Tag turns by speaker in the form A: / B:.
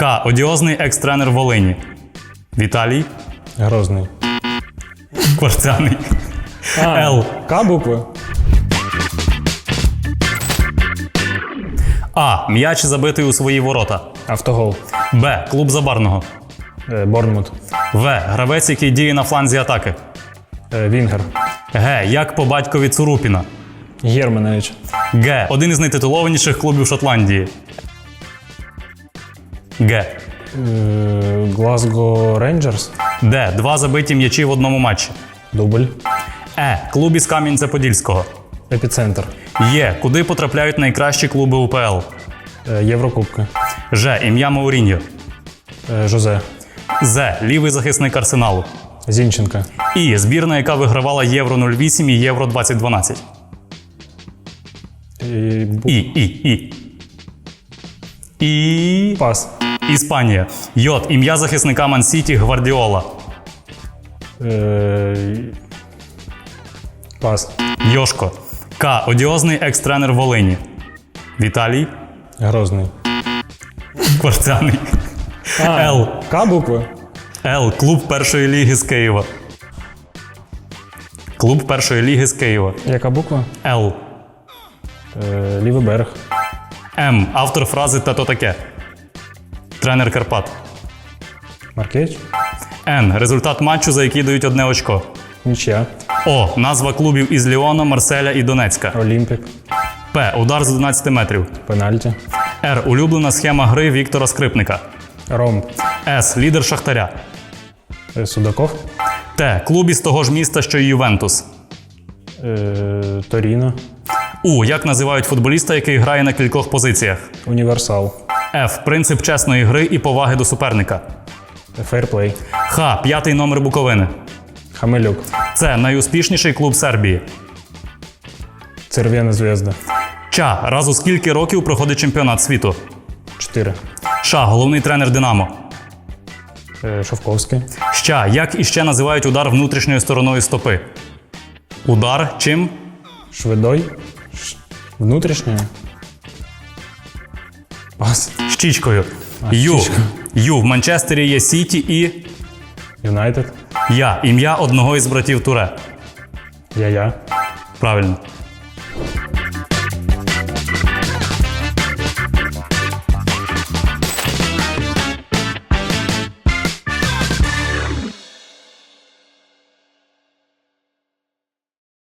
A: К. Одіозний екс-тренер Волині. Віталій
B: Грозний.
A: Кварцяний. Л.
B: К букви.
A: А. М'яч забитий у свої ворота.
B: Автогол.
A: Б. Клуб Забарного.
B: Е, Борнмут.
A: В. Гравець, який діє на фланзі атаки.
B: Е, Вінгер.
A: Г. Як по батькові Цурупіна.
B: Германович.
A: Г. Один із найтитулованіших клубів Шотландії. Г.
B: Глазго Рейнджерс.
A: Д. Два забиті м'ячі в одному матчі.
B: Дубль.
A: Е. Клуб із Кам'янця-Подільського.
B: Епіцентр.
A: Є. Куди потрапляють найкращі клуби УПЛ.
B: Е, Єврокубки.
A: Ж. Ім'я Мауріньо.
B: Е, Жозе.
A: З. Лівий захисник Арсеналу.
B: Зінченка.
A: І. Збірна, яка вигравала Євро 08 і Євро 2012.
B: І...
A: І. І. І. І.
B: Пас.
A: Іспанія. Йод. Ім'я захисника Ман-Сіті Гвардіола.
B: Е, Пас.
A: Йошко. К. Одіозний екс-тренер Волині. Віталій
B: Грозний.
A: Кварцяний. Л.
B: К букви.
A: Л. Клуб першої ліги з Києва. Клуб першої ліги з Києва.
B: Яка буква?
A: Л.
B: Е, Лівий берег.
A: М. Автор фрази та то таке. Тренер Карпат.
B: Маркевич.
A: Н. Результат матчу, за який дають одне очко.
B: Нічия.
A: О. Назва клубів із Ліона, Марселя і Донецька.
B: Олімпік.
A: П. Удар з 11 метрів.
B: Пенальті.
A: Р. Улюблена схема гри Віктора Скрипника.
B: Ромб.
A: С. Лідер Шахтаря.
B: Е, Судаков.
A: Т. Клуб із того ж міста, що й Ювентус.
B: Е, Торіно.
A: У. Як називають футболіста, який грає на кількох позиціях.
B: Універсал.
A: Ф. Принцип чесної гри і поваги до суперника.
B: Фейрплей.
A: Х. П'ятий номер Буковини.
B: Хамелюк.
A: Це найуспішніший клуб Сербії.
B: Церв'яна зв'язда.
A: Ча. Раз у скільки років проходить чемпіонат світу.
B: 4.
A: Ша. Головний тренер Динамо.
B: Е, Шовковський.
A: Ща. Як іще називають удар внутрішньою стороною стопи? Удар чим?
B: Шведой. Ш... Внутрішньої. Пас.
A: Щічкою. Ю. Ю. В Манчестері є Сіті і.
B: Юнайтед.
A: Я. Ім'я одного із братів Туре.
B: Я-я.
A: Правильно.